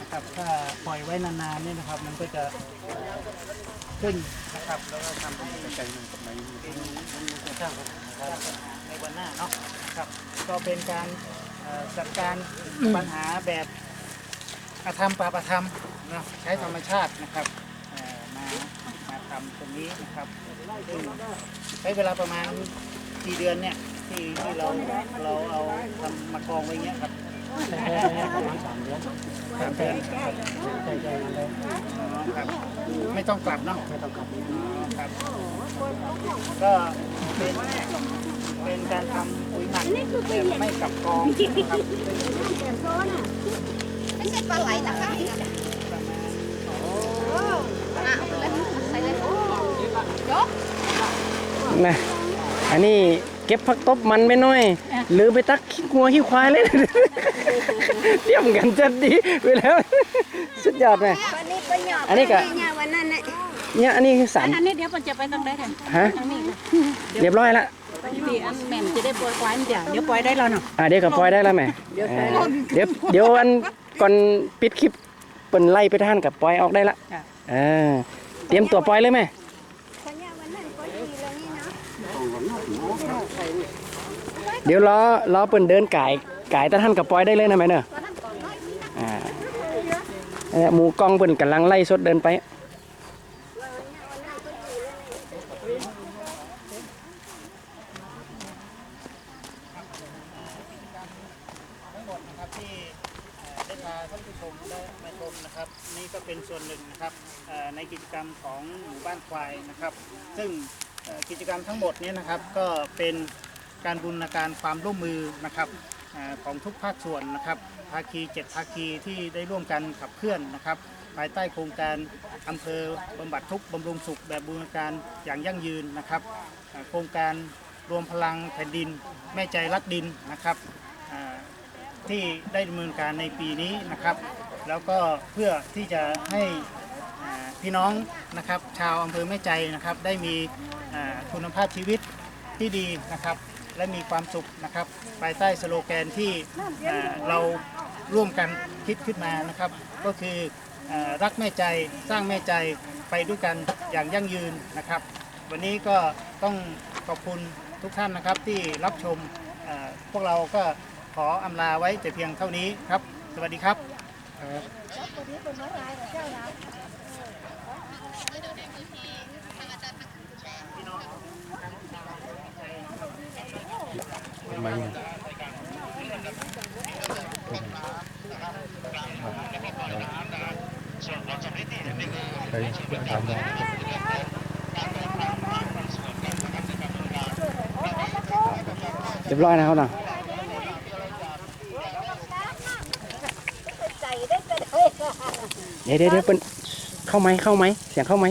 นะครับถ้าปล่อยไว้นานๆเนี่ยนะครับ มันก็จะขึ้นนะครับแล้วก็ทำให้ใจมันกับในเป็นเป็นสร้างในวันหน้าเนาะครับก็เป็นการจัดการปัญหาแบบอาธรรมปราบอธรรมเนาะใช้ธรรมชาตินะครับมามาทำตรงนี้นะครับใช้เวลาประมาณกี่เดือนเนี่ยที่ที่เราเราเอาทำมากองไว้เงี้ยครับ ประมาณสามเดือนสามเดือนใช่ใช่เลยครับไม่ต้องกลับเนาะไม่ต้องกลับครับก็เป็นเป็นการทำปุ๋ยหมักไม่กลับกองครับไม่ใช่ปลาไหลนะคะประมาณอะเอาไปเลยใส่เลยยกนะอันนี้ เก็บผักตบมันไปหน่อย หรือไปตักขี้งัวขี้ควายเลยเตรียมกันจัดดีไปแล้วสุดยอดเลยวันนี้ประหยัดอันนี้ก็เนี่ยวันนั้นเนี่ยเนี่ยอันนี้คือสามอันนี้เดี๋ยวมันจะไปตั้งได้ค่ะฮะทางนี้ค่ะเรียบร้อยละที่อันแม่มจะได้ปล่อยควายมันเดี๋ยวเดี๋ยวปล่อยได้แล้วเนาะอ่าเดี๋ยวก็ปล่อยได้แล้วแม่เออเดี๋ยวเดี๋ยวอันก่อนปิดคลิปเปิ่นไล่ไปท่านกับปล่อยออกได้ละค่ะเออเตรียมตัวปล่อยเลยแม่คน เดี๋ยวล้อล้อเปิ่นเดินไก่ไก่ตาท่านกับปอยได้เลยนะแม่เนอะอ่าเนี่ยหมูกล้องเปิ่นกำลังไล่สดเดินไปทั้ ได้พาท่านผู้ชมได้มาชมนะครับ นี่ก็เป็นส่วนหนึ่งนะครับในกิจกรรมของหมู่บ้านควายนะครับ ซึ่งกิจกรรมทั้งหมดนี้นะครับก็เป็นการบูรณาการความร่วมมือนะครับของทุกภาคส่วนนะครับภาคีเจ็ดภาคีที่ได้ร่วมกันขับเคลื่อนนะครับ ภายใต้โครงการอำเภอบำบัดทุกบำรุงสุขแบบบูรณาการอย่างยั่งยืนนะครับ โครงการรวมพลังแผ่นดิน แม่ใจรักดินนะครับ ที่ได้ดำเนินการในปีนี้นะครับ แล้วก็เพื่อที่จะให้พี่น้องนะครับชาวอำเภอแม่ใจนะครับ ได้มีคุณภาพชีวิตที่ดีนะครับ และมีความสุขนะครับภายใต้สโลแกนที่เราร่วมกันคิดขึ้นมานะครับ ก็คืออรักแม่ใจสร้างแม่ใจไปด้วยกันอย่างยั่งยืนนะครับ วันนี้ก็ต้องขอบคุณทุกท่านนะครับที่รับชมพวกเราก็ ออำลาไว้แต่เพียงเท่านี้ครับ สวัสดีครับเรียบร้อยนะครับนะ ใส่ได้ก็ได้ เดี๋ยวเดี๋ยวเดี๋ยวเปิ่นเข้าไหมเข้าไหมเสียงเข้าไหม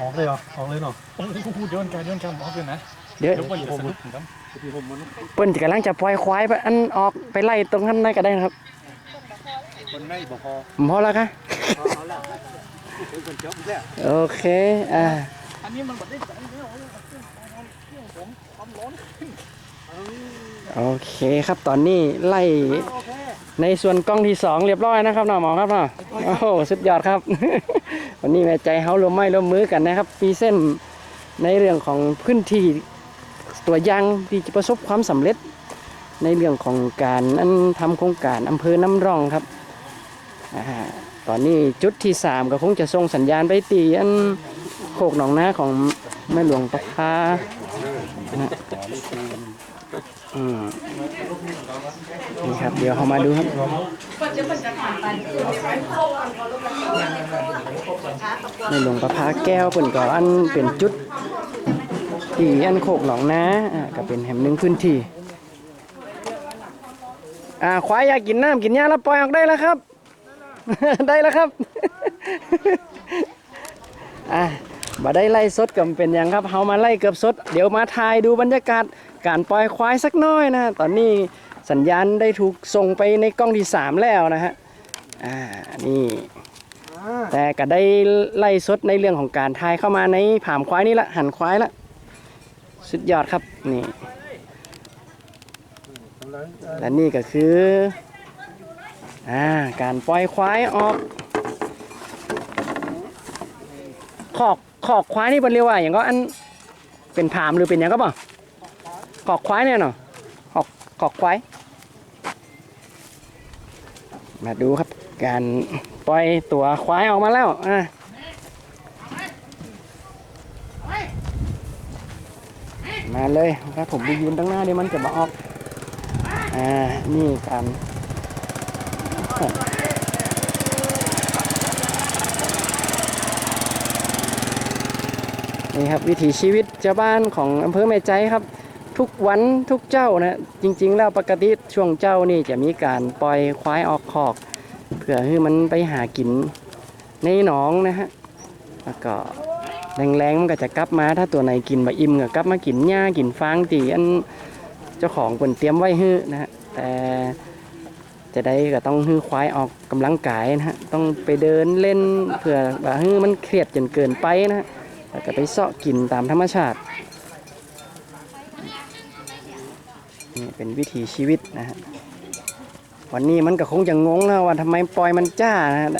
ออกเลยเหรอออกเลยเนาะโอ้ยพูดย้อนการย้อนคำออกเลยนะเดี๋ยวเดี๋ยวว่าอย่าสนุกครับพี่ผมมันเปิ้นกำลังจะปล่อยควายไปอันออกไปไล่ตรงนั้นได้ก็ได้นะครับมันไม่บอกพอพอแล้วคะโอเคอ่าอันนี้มันแบบได้ใจโอเคครับตอนนี้ไล่ ในส่วนกล้องที่สองเรียบร้อยนะครับน้องหมอครับเนาะโอ้โหสุดยอดครับ วันนี้แม่ใจเฮาร่วมไม้ร่วมมือกันนะครับปีเส้นในเรื่องของพื้นที่ตัวยางที่จะประสบความสำเร็จ ในเรื่องของการอันทำโครงการอำเภอน้ำร่องครับอตอนนี้จุดที่สามก็คงจะส่งสัญญาณไปตีอันโคกหนองนาของแม่หลวงประภานะ อืมนี่ครับ เดี๋ยวเขามาดูครับแม่หลวงประภาแก้วเปิ่นก็อันเป็นจุดที่อันโคกหนองนาอ่าก็เป็นแห่งหนึ่งพื้นที่อ่าควายอยากกินน้ำกินหญ้าแล้วปล่อยออกได้แล้วครับ ได้แล้วครับอะบ่ได้ไล่สดก็เป็นอย่างครับเฮามาไล่เกือบสด เดี๋ยวมาถ่ายดูบรรยากาศ การปล่อยควายสักน้อยนะตอนนี้สัญญาณได้ถูกส่งไปในกล้องที่ 3 แล้วนะฮะอ่านี่แต่ก็ได้ไล่สดในเรื่องของการถ่ายเข้ามาในผามควายนี่ละหันควายละสุดยอดครับนี่และนี่ก็คืออ่าการปล่อยควายออกขอกขอกควายนี่เป็นเรียกว่าอย่างก็อันเป็นผามหรือเป็นอย่างก็บ่ อกควายเนี่ยเนาะขอกขอกควาย มาดูครับ การปล่อยตัวควายออกมาแล้วอะมาเลยครับผมไปยืนตั้งหน้าเดี๋ยวมันจะมาออก อ่า นี่การนี่ครับวิถีชีวิตชาวบ้านของอำเภอแม่ใจครับ ทุกวันทุกเจ้านะจริง ๆ แล้วปกติช่วงเจ้านี่จะมีการปล่อยควายออกคอก เพื่อให้มันไปหากินในหนองนะฮะแล้วก็แรงๆมันก็จะกลับมาถ้าตัวไหนกินบะอิ่มก็กลับมากินหญ้ากินฟางตีอันเจ้าของคนเตรียมไว้ให้นะฮะแต่จะได้ก็ต้องให้ควายออกกำลังกายนะฮะต้องไปเดินเล่นเพื่อว่าให้มันเครียดจนเกินไปนะฮะแล้วก็ไปเสาะกินตามธรรมชาติ เป็นวิถีชีวิตนะฮะวันนี้มันก็คงจะงงนะว่าทำไมปล่อยมันจ้านะฮะ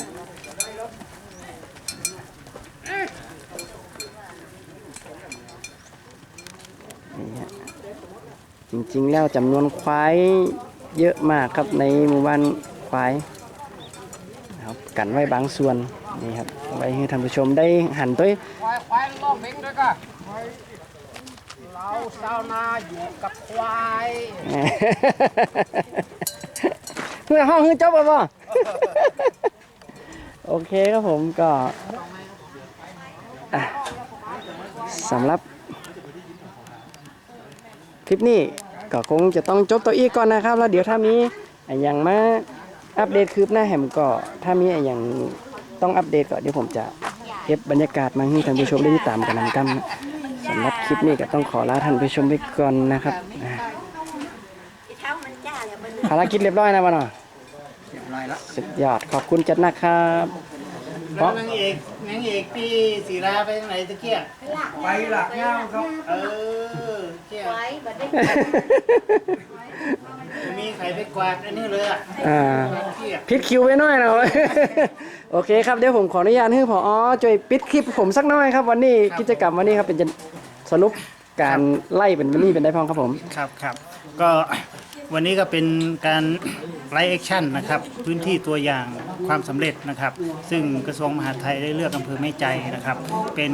จริงๆแล้วจำนวนควายเยอะมากครับในหมู่บ้านควายนะครับกันไว้บางส่วนนี่ครับไว้ให้ท่านผู้ชมได้หันตัวควายควายลอมเม้งด้วยก็ เราชาวนาอยู่กับควายเพื่อห้องคือจบแล้วป่ะโอเคครับผมก็อะสำหรับคลิปนี้ก็คงจะต้องจบตัวอีกก่อนนะครับ แล้วเดี๋ยวถ้ามีอะไรอย่างมาอัปเดตคืบหน้าแหมก็ถ้ามีอะไรอย่างต้องอัปเดตก็เดี๋ยวผมจะเก็บบรรยากาศมาให้ท่านผู้ชมได้ติดตามกันนำกันนะำหรับคลิปนี้ก็ต้องขอลาท่านผู้ชมไปก่อนนะครับอะภารกิจเรียบร้อยนะวะเนาะเรียบร้อยแล้วสุดยอดขอบคุณจัดนะครับแล้วนางเอกนางเอกพี่ศิลาไปทางไหนตะเกียบไปหลักย่างครับเออเกียบไว้บัดได้มีใครไปกวาดอันนี้เลยอะอ่าเกียบพิดคิวไปหน่อยนะโอเคครับเดี๋ยวผมขออนุญาตให้พอช่วยปิดคลิปผมสักหน่อยครับ วันนี้กิจกรรมวันนี้ครับเป็นจะ สรุปการไล่เป็นนนี้เป็นได้พองครับผม ครับครับก็วันนี้ก็เป็นการไลฟ์แอคชั่นนะครับพื้นที่ตัวอย่างความสำเร็จนะครับ ซึ่งกระทรวงมหาดไทยได้เลือกอำเภอแม่ใจนะครับ เป็น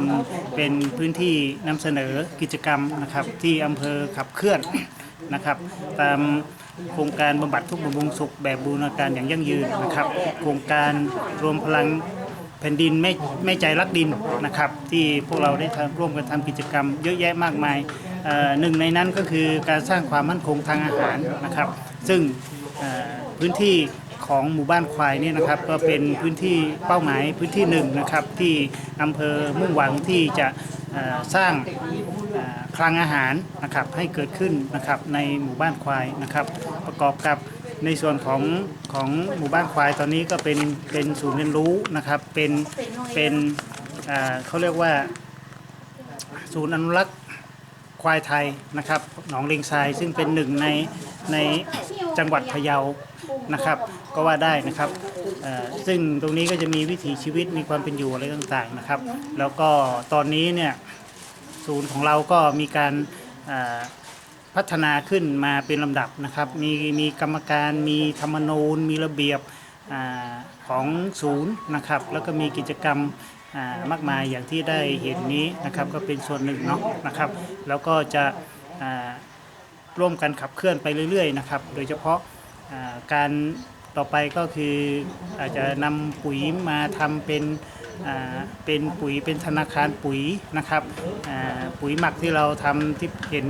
เป็นพื้นที่นำเสนอกิจกรรมนะครับ ที่อำเภอขับเคลื่อนนะครับ ตามโครงการบำบัดทุกข์บำรุงสุขแบบบูรณาการอย่างยั่งยืนนะครับ โครงการรวมพลัง แผ่นดินไม่ไม่ใจรักดินนะครับ ที่พวกเราได้ทำร่วมกันทำกิจกรรมเยอะแยะมากมายหนึ่งในนั้นก็คือการสร้างความมั่นคงทางอาหารนะครับ ซึ่งพื้นที่ของหมู่บ้านควายเนี่ยนะครับก็เป็นพื้นที่เป้าหมายพื้นที่หนึ่งนะครับที่อำเภอมุ่งหวังที่จะสร้างคลังอาหารนะครับให้เกิดขึ้นนะครับในหมู่บ้านควายนะครับ ประกอบกับ ในส่วนของของหมู่บ้านควายตอนนี้ก็เป็นเป็นศูนย์เรียนรู้นะครับเป็นเป็นเขาเรียกว่า ศูนย์อนุรักษ์ควายไทยนะครับหนองเลงทรายซึ่งเป็นหนึ่งในในจังหวัดพะเยานะครับก็ว่าได้นะครับซึ่งตรงนี้ก็จะมีวิถีชีวิตมีความเป็นอยู่อะไรต่างๆนะครับ แล้วก็ตอนนี้เนี่ยศูนย์ของเราก็มีการ พัฒนาขึ้นมาเป็นลำดับนะครับ มีมีกรรมการมีธรรมนูญ มีระเบียบอของศูนย์นะครับ แล้วก็มีกิจกรรมมากมายอย่างที่ได้เห็นนี้นะครับก็เป็นส่วนหนึ่งเนาะนะครับ แล้วก็จะร่วมกันขับเคลื่อนไปเรื่อยๆนะครับ โดยเฉพาะการต่อไปก็คืออาจจะนำปุ๋ยมาทำเป็น เป็นปุ๋ยเป็นธนาคารปุ๋ยนะครับปุ๋ยหมักที่เราทำที่เห็น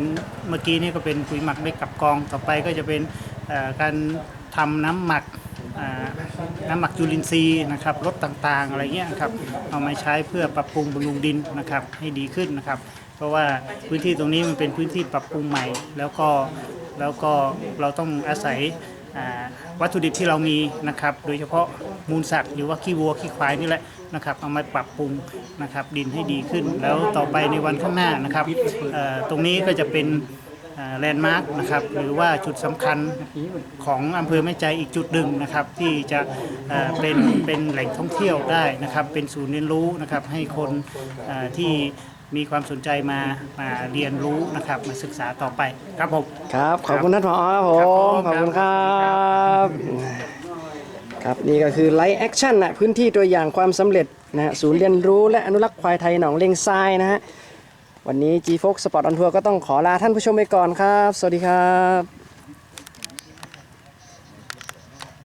เมื่อกี้นี่ก็เป็นปุ๋ยหมักด้กับกองต่อไปก็จะเป็นการทำน้ำหมักน้ำหมักจุลินทรีย์นะครับรถต่างๆอะไรเงี้ยครับเอามาใช้เพื่อปรับปรุงบำรุงดินนะครับให้ดีขึ้นนะครับ เพราะว่าพื้นที่ตรงนี้มันเป็นพื้นที่ปรับปรุงใหม่ แล้วก็แล้วก็เราต้องอาศัย วัตถุดิบที่เรามีนะครับ โดยเฉพาะมูลสัตว์หรือว่าขี้วัวขี้ควายนี่แหละนะครับเอามาปรับปรุงนะครับดินให้ดีขึ้น แล้วต่อไปในวันข้างหน้านะครับตรงนี้ก็จะเป็นแลนด์มาร์กนะครับหรือว่าจุดสำคัญของอำเภอแม่ใจอีกจุดหนึ่งนะครับ ที่จะเป็นเป็นแหล่งท่องเที่ยวได้นะครับ เป็นศูนย์เรียนรู้นะครับให้คนที่ มีความสนใจมามาเรียนรู้นะครับมาศึกษาต่อไปครับผม ครับ ขอบคุณท่านผอครับผครับผม ม ขอบคุณคครัรับ ครับ นี่ก็คือไลฟ์แอคชั่นนะพื้นที่ตัวอย่างความสำเร็จนะฮะศูนย์เรียนรู้และอนุรักษ์ควายไทยหนองเลงทรายนะฮะ วันนี้ G Fox Sport on Tour ก็ต้องขอลาท่านผู้ชมไปก่อนครับ สวัสดีครับ